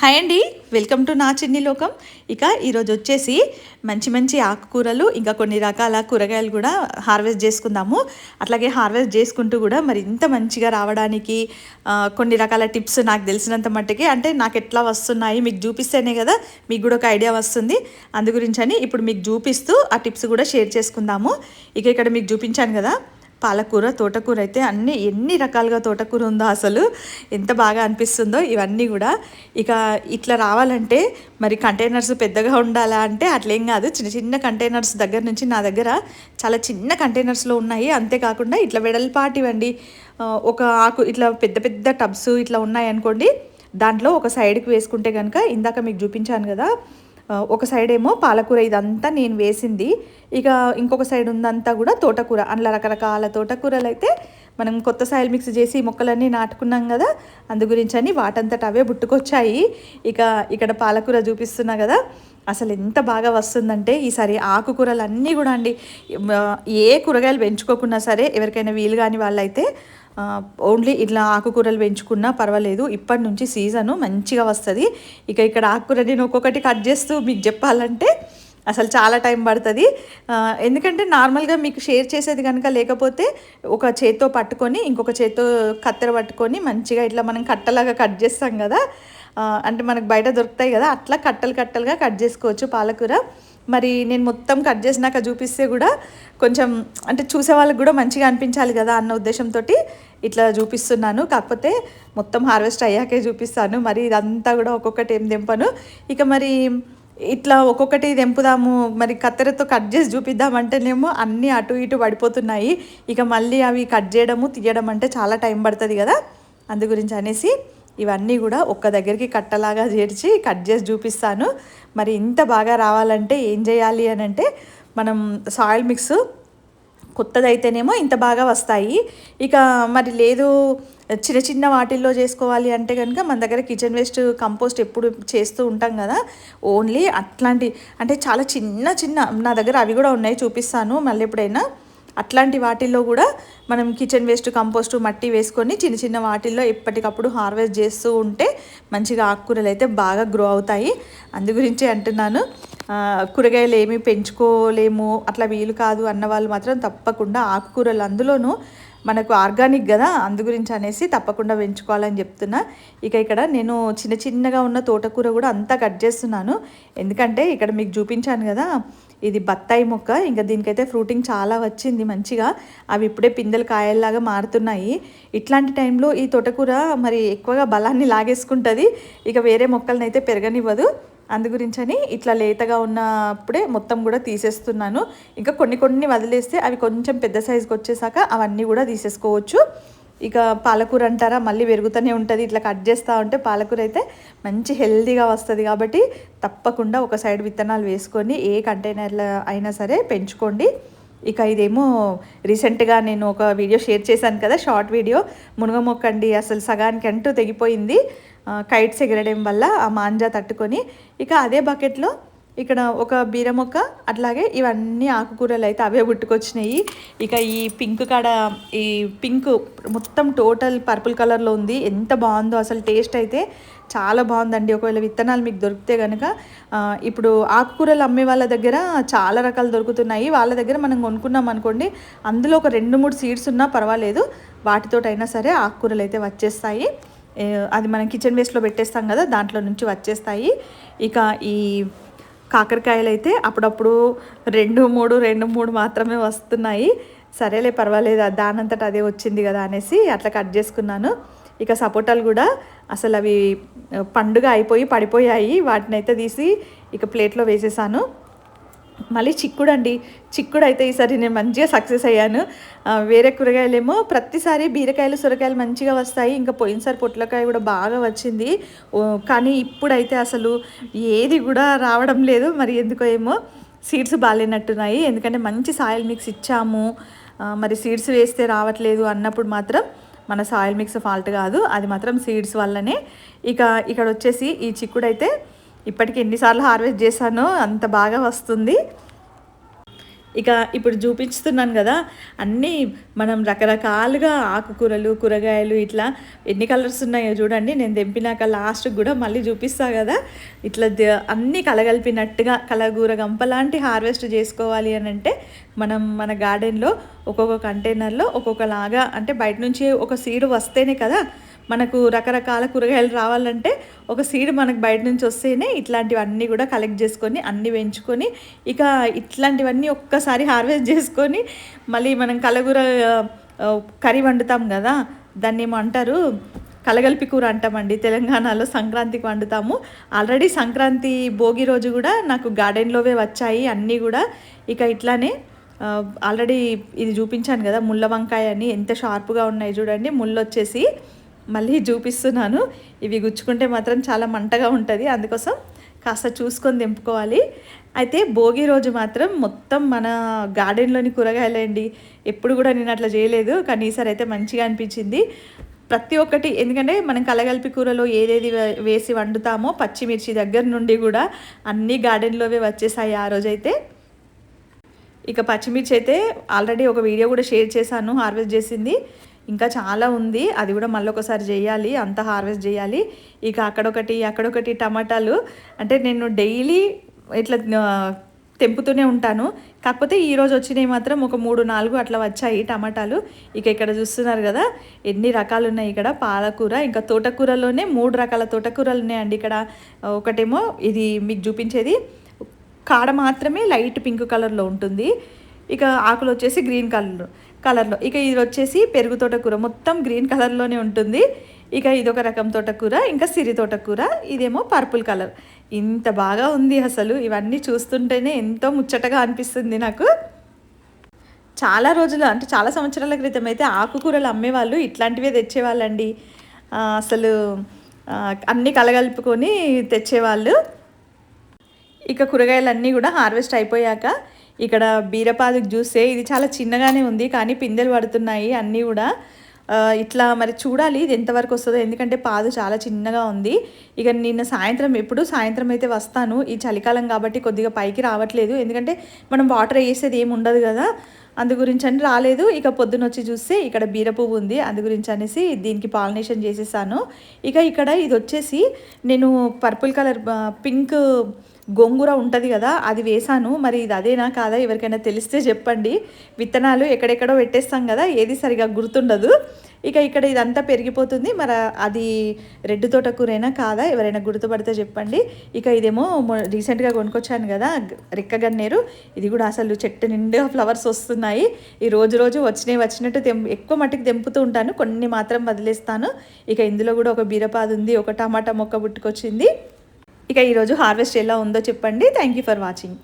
Hi అండి welcome to నా చిన్ని లోకం. ఇక ఈరోజు వచ్చేసి మంచి మంచి ఆకుకూరలు ఇంకా కొన్ని రకాల కూరగాయలు కూడా హార్వెస్ట్ చేసుకుందాము. అట్లాగే హార్వెస్ట్ చేసుకుంటూ కూడా మరి ఇంత మంచిగా రావడానికి కొన్ని రకాల టిప్స్ నాకు తెలిసినంత మట్టుకి అంటే నాకు ఎట్లా వస్తున్నాయి మీకు చూపిస్తేనే కదా మీకు కూడా ఒక ఐడియా వస్తుంది. అందు గురించి అని ఇప్పుడు మీకు చూపిస్తూ ఆ టిప్స్ కూడా షేర్ చేసుకుందాము. ఇక ఇక్కడ మీకు చూపించాను కదా పాలకూర తోటకూర అయితే అన్ని ఎన్ని రకాలుగా తోటకూర ఉందో అసలు ఎంత బాగా అనిపిస్తుందో ఇవన్నీ కూడా. ఇక ఇట్లా రావాలంటే మరి కంటైనర్స్ పెద్దగా ఉండాలా అంటే అట్లేం కాదు. చిన్న చిన్న కంటైనర్స్ దగ్గర నుంచి నా దగ్గర చాలా చిన్న కంటైనర్స్లో ఉన్నాయి. అంతేకాకుండా ఇట్లా వెడల్పాటివండి. ఒక ఆకు ఇట్లా పెద్ద పెద్ద టబ్స్ ఇట్లా ఉన్నాయి అనుకోండి దాంట్లో ఒక సైడ్కి వేసుకుంటే కనుక ఇందాక మీకు చూపించాను కదా ఒక సైడ్ ఏమో పాలకూర ఇదంతా నేను వేసింది. ఇక ఇంకొక సైడ్ ఉందంతా కూడా తోటకూర. అందులో రకరకాల తోటకూరలు అయితే మనం కొత్త సాయిల్ మిక్స్ చేసి మొక్కలన్నీ నాటుకున్నాం కదా అందు గురించి అని వాటంతట అవే పుట్టుకొచ్చాయి ఇక ఇక్కడ పాలకూర చూపిస్తున్నా కదా అసలు ఎంత బాగా వస్తుందంటే ఈసారి ఆకుకూరలు అన్నీ కూడా అండి. ఏ కూరగాయలు పెంచుకోకున్నా సరే ఎవరికైనా వీలు కాని వాళ్ళైతే ఓన్లీ ఇట్లా ఆకుకూరలు పెంచుకున్నా పర్వాలేదు. ఇప్పటి నుంచి సీజను మంచిగా వస్తుంది. ఇక ఇక్కడ ఆకుకూర నేను ఒక్కొక్కటి కట్ చేస్తూ మీకు చెప్పాలంటే అసలు చాలా టైం పడుతుంది. ఎందుకంటే నార్మల్గా మీకు షేర్ చేసేది కనుక లేకపోతే ఒక చేత్తో పట్టుకొని ఇంకొక చేత్తో కత్తెర పట్టుకొని మంచిగా ఇట్లా మనం కట్టలాగా కట్ చేస్తాం కదా. అంటే మనకు బయట దొరుకుతాయి కదా. అట్లా కట్టలు కట్టలుగా కట్ చేసుకోవచ్చు పాలకూర. మరి నేను మొత్తం కట్ చేసినాక చూపిస్తే కూడా కొంచెం అంటే చూసే వాళ్ళకి కూడా మంచిగా అనిపించాలి కదా అన్న ఉద్దేశంతో ఇట్లా చూపిస్తున్నాను. కాకపోతే మొత్తం హార్వెస్ట్ అయ్యాకే చూపిస్తాను. మరి ఇదంతా కూడా ఒక్కొక్కటి ఏం తెంపను. ఇక మరి ఇట్లా ఒక్కొక్కటి తెంపుదాము. మరి కత్తెరతో కట్ చేసి చూపిద్దామంటేనేమో అన్నీ అటు ఇటు పడిపోతున్నాయి. ఇక మళ్ళీ అవి కట్ చేయడము తీయడం అంటే చాలా టైం పడుతుంది కదా. అందు గురించి అనేసి ఇవన్నీ కూడా ఒక్క దగ్గరికి కట్టలాగా చేర్చి కట్ చేసి చూపిస్తాను. మరి ఇంత బాగా రావాలంటే ఏం చేయాలి అని అంటే మనం సాయిల్ మిక్స్ కొత్తదైతేనేమో ఇంత బాగా వస్తాయి. ఇక మరి లేదు చిన్న చిన్న వాటిల్లో చేసుకోవాలి అంటే కనుక మన దగ్గర కిచెన్ వేస్ట్ కంపోస్ట్ ఎప్పుడు చేస్తూ ఉంటాం కదా. ఓన్లీ అట్లాంటి అంటే చాలా చిన్న చిన్న నా దగ్గర అవి కూడా ఉన్నాయి చూపిస్తాను మళ్ళీ ఎప్పుడైనా. అట్లాంటి వాటిల్లో కూడా మనం కిచెన్ వేస్ట్ కంపోస్ట్ మట్టి వేసుకొని చిన్న చిన్న వాటిల్లో ఎప్పటికప్పుడు హార్వెస్ట్ చేస్తూ ఉంటే మంచిగా ఆకుకూరలు అయితే బాగా గ్రో అవుతాయి. అందు గురించి అంటున్నాను. కూరగాయలు ఏమీ పెంచుకోలేము అట్లా వీలు కాదు అన్న వాళ్ళు మాత్రం తప్పకుండా ఆకుకూరలు అందులోనూ మనకు ఆర్గానిక్ కదా అందు గురించి అనేసి తప్పకుండా పెంచుకోవాలని చెప్తున్నా. ఇక ఇక్కడ నేను చిన్న చిన్నగా ఉన్న తోటకూర కూడా అంతా కట్ చేస్తున్నాను. ఎందుకంటే ఇక్కడ మీకు చూపించాను కదా ఇది బత్తాయి మొక్క. ఇంకా దీనికైతే ఫ్రూటింగ్ చాలా వచ్చింది మంచిగా. అవి ఇప్పుడే పిందెలు కాయల్లాగా మారుతున్నాయి. ఇట్లాంటి టైంలో ఈ తోటకూర మరి ఎక్కువగా బలాన్ని లాగేసుకుంటుంది. ఇక వేరే మొక్కలనైతే అయితే పెరగనివ్వదు. అందు గురించని ఇట్లా లేతగా ఉన్నప్పుడే మొత్తం కూడా తీసేస్తున్నాను. ఇంకా కొన్ని కొన్ని వదిలేస్తే అవి కొంచెం పెద్ద సైజుకి వచ్చేసాక అవన్నీ కూడా తీసేసుకోవచ్చు. ఇక పాలకూర అంటారా మళ్ళీ పెరుగుతూనే ఉంటుంది. ఇట్లా కట్ చేస్తూ ఉంటే పాలకూర అయితే మంచి హెల్దీగా వస్తుంది కాబట్టి తప్పకుండా ఒక సైడ్ విత్తనాలు వేసుకొని ఏ కంటైనర్లో అయినా సరే పెంచుకోండి. ఇక ఇదేమో రీసెంట్గా నేను ఒక వీడియో షేర్ చేశాను కదా షార్ట్ వీడియో. మునగ అసలు సగానికి అంటూ తెగిపోయింది కైట్స్ ఎగరడం వల్ల ఆ మాంజా తట్టుకొని. ఇక అదే బకెట్లో ఇక్కడ ఒక బీర మొక్క అట్లాగే ఇవన్నీ ఆకుకూరలు అయితే అవే పుట్టుకొచ్చినాయి. ఇక ఈ పింక్ కాడ ఈ పింక్ మొత్తం టోటల్ పర్పుల్ కలర్లో ఉంది. ఎంత బాగుందో అసలు టేస్ట్ అయితే. చాలా బాగుందండి. ఒకవేళ విత్తనాలు మీకు దొరికితే కనుక ఇప్పుడు ఆకుకూరలు అమ్మే వాళ్ళ దగ్గర చాలా రకాలు దొరుకుతున్నాయి. వాళ్ళ దగ్గర మనం కొనుక్కున్నాం అనుకోండి అందులో ఒక రెండు మూడు సీడ్స్ ఉన్నా పర్వాలేదు. వాటితోటైనా సరే ఆకుకూరలు అయితే వచ్చేస్తాయి. అది మనం కిచెన్ వేస్ట్లో పెట్టేస్తాం కదా దాంట్లో నుంచి వచ్చేస్తాయి. ఇక ఈ కాకరకాయలు అయితే అప్పుడప్పుడు రెండు మూడు రెండు మూడు మాత్రమే వస్తున్నాయి. సరేలే పర్వాలేదు. దానంతట అదే వచ్చింది కదా అనేసి అట్లా కట్ చేసుకున్నాను. ఇక సపోటాలు కూడా అసలు అవి పండుగ అయిపోయి పడిపోయాయి. వాటిని అయితే తీసి ఇక ప్లేట్లో వేసేసాను. మళ్ళీ చిక్కుడు అండి చిక్కుడు అయితే ఈసారి నేను మంచిగా సక్సెస్ అయ్యాను. వేరే కూరగాయలేమో ప్రతిసారి బీరకాయలు సొరకాయలు మంచిగా వస్తాయి. ఇంకా పోయినసారి పొట్లకాయ కూడా బాగా వచ్చింది. కానీ ఇప్పుడైతే అసలు ఏది కూడా రావడం లేదు. మరి ఎందుకో ఏమో సీడ్స్ బాగాలేనట్టున్నాయి ఎందుకంటే మంచి సాయిల్ మిక్స్ ఇచ్చాము. మరి సీడ్స్ వేస్తే రావట్లేదు అన్నప్పుడు మాత్రం మన సాయిల్ మిక్స్ ఫాల్ట్ కాదు అది మాత్రం సీడ్స్ వల్లనే. ఇక ఇక్కడ వచ్చేసి ఈ చిక్కుడు అయితే ఇప్పటికి ఎన్నిసార్లు హార్వెస్ట్ చేశానో అంత బాగా వస్తుంది. ఇక ఇప్పుడు చూపిస్తున్నాను కదా అన్నీ మనం రకరకాలుగా ఆకుకూరలు కూరగాయలు ఇట్లా ఎన్ని కలర్స్ ఉన్నాయో చూడండి. నేను తెంపినాక లాస్ట్కి కూడా మళ్ళీ చూపిస్తా కదా. ఇట్లా ద- అన్నీ కలగలిపినట్టుగా కలగూర గంపలాంటి హార్వెస్ట్ చేసుకోవాలి అని అంటే మనం మన గార్డెన్లో ఒక్కొక్క కంటైనర్లో ఒక్కొక్కలాగా అంటే బయట నుంచి ఒక సీడ్ వస్తేనే కదా మనకు రకరకాల కూరగాయలు రావాలంటే ఒక సీడ్ మనకు బయట నుంచి వస్తేనే ఇట్లాంటివన్నీ కూడా కలెక్ట్ చేసుకొని అన్నీ పెంచుకొని ఇక ఇట్లాంటివన్నీ ఒక్కసారి హార్వెస్ట్ చేసుకొని మళ్ళీ మనం కలగూర కర్రీ వండుతాం కదా దాన్ని ఏమో అంటారు కలగలిపి కూర అంటామండి. తెలంగాణలో సంక్రాంతికి వండుతాము. ఆల్రెడీ సంక్రాంతి భోగి రోజు కూడా నాకు గార్డెన్లోవే వచ్చాయి. అన్నీ కూడా ఇక ఇట్లానే ఆల్రెడీ ఇది చూపించాను కదా ముళ్ళ వంకాయ అని ఎంత షార్ప్గా ఉన్నాయి చూడండి. ముళ్ళు వచ్చేసి మళ్ళీ చూపిస్తున్నాను. ఇవి గుచ్చుకుంటే మాత్రం చాలా మంటగా ఉంటుంది. అందుకోసం కాస్త చూసుకొని తెంపుకోవాలి. అయితే భోగి రోజు మాత్రం మొత్తం మన గార్డెన్లోని కూరగాయలండి. ఎప్పుడు కూడా నేను అట్లా చేయలేదు. కానీ ఈసారి అయితే మంచిగా అనిపించింది. ప్రతి ఒక్కటి ఎందుకంటే మనం కలగలిపి కూరలో ఏదేది వేసి వండుతామో పచ్చిమిర్చి దగ్గర నుండి కూడా అన్నీ గార్డెన్లోవే వచ్చేసాయి ఆ రోజైతే. ఇక పచ్చిమిర్చి అయితే ఆల్రెడీ ఒక వీడియో కూడా షేర్ చేశాను హార్వెస్ట్ చేసింది. ఇంకా చాలా ఉంది. అది కూడా మళ్ళీ ఒకసారి చేయాలి. అంతా హార్వెస్ట్ చేయాలి. ఇక అక్కడొకటి అక్కడొకటి టమాటాలు. అంటే నేను డైలీ ఇట్లా తెంపుతూనే ఉంటాను. కాకపోతే ఈరోజు వచ్చినవి మాత్రం ఒక మూడు నాలుగు అట్లా వచ్చాయి టమాటాలు. ఇక ఇక్కడ చూస్తున్నారు కదా ఎన్ని రకాలు ఉన్నాయి ఇక్కడ. పాలకూర ఇంకా తోటకూరలోనే మూడు రకాల తోటకూరలు ఉన్నాయండి ఇక్కడ. ఒకటేమో ఇది మీకు చూపించేది. కాడ మాత్రమే లైట్ పింక్ కలర్లో ఉంటుంది. ఇక ఆకులు వచ్చేసి గ్రీన్ కలర్. కలర్లో. ఇక ఇది వచ్చేసి పెరుగు తోటకూర. మొత్తం గ్రీన్ కలర్లోనే ఉంటుంది. ఇక ఇదొక రకం తోటకూర ఇంకా సిరి తోటకూర. ఇదేమో పర్పుల్ కలర్. ఇంత బాగా ఉంది అసలు. ఇవన్నీ చూస్తుంటేనే ఎంతో ముచ్చటగా అనిపిస్తుంది నాకు. చాలా రోజులు అంటే చాలా సంవత్సరాల క్రితం అయితే ఆకుకూరలు అమ్మేవాళ్ళు ఇట్లాంటివే తెచ్చేవాళ్ళండి. అసలు అన్నీ కలగలుపుకొని తెచ్చేవాళ్ళు. ఇక కూరగాయలన్నీ కూడా హార్వెస్ట్ అయిపోయాక ఇక్కడ బీరపాదుకు చూస్తే ఇది చాలా చిన్నగానే ఉంది కానీ పిందెలు పడుతున్నాయి అన్నీ కూడా. ఇట్లా మరి చూడాలి ఇది ఎంతవరకు వస్తుందో ఎందుకంటే పాదు చాలా చిన్నగా ఉంది. ఇక నిన్న సాయంత్రం ఎప్పుడు సాయంత్రం అయితే వస్తాను. ఈ చలికాలం కాబట్టి కొద్దిగా పైకి రావట్లేదు ఎందుకంటే మనం వాటర్ వేసేది ఏమి ఉండదు కదా. అందు గురించి అని రాలేదు. ఇక పొద్దున వచ్చి చూస్తే ఇక్కడ బీర పువ్వు ఉంది అందు గురించి అనేసి దీనికి పాలినేషన్ చేసేసాను. ఇక ఇక్కడ ఇది వచ్చేసి నేను పర్పుల్ కలర్ పింక్ గోంగూర ఉంటుంది కదా అది వేసాను మరి ఇది అదేనా కాదా ఎవరికైనా తెలిస్తే చెప్పండి. విత్తనాలు ఎక్కడెక్కడో పెట్టేస్తాం కదా ఏది సరిగా గుర్తుండదు. ఇక ఇక్కడ ఇదంతా పెరిగిపోతుంది. మరి అది రెడ్ తోటకూరైనా కాదా ఎవరైనా గుర్తుపడితే చెప్పండి. ఇక ఇదేమో రీసెంట్గా కొనుక్కొచ్చాను కదా రెక్క గన్నేరు. ఇది కూడా అసలు చెట్టు నిండుగా ఫ్లవర్స్ వస్తున్నాయి. ఈ రోజు రోజు వచ్చినవి వచ్చినట్టు తెం ఎక్కువ మట్టుకు తెంపుతూ ఉంటాను. కొన్ని మాత్రం వదిలేస్తాను. ఇక ఇందులో కూడా ఒక బీరపాదు ఉంది ఒక టమాటా మొక్క పుట్టుకొచ్చింది. ఇక ఈరోజు హార్వెస్ట్ ఎలా ఉందో చెప్పండి. Thank you for watching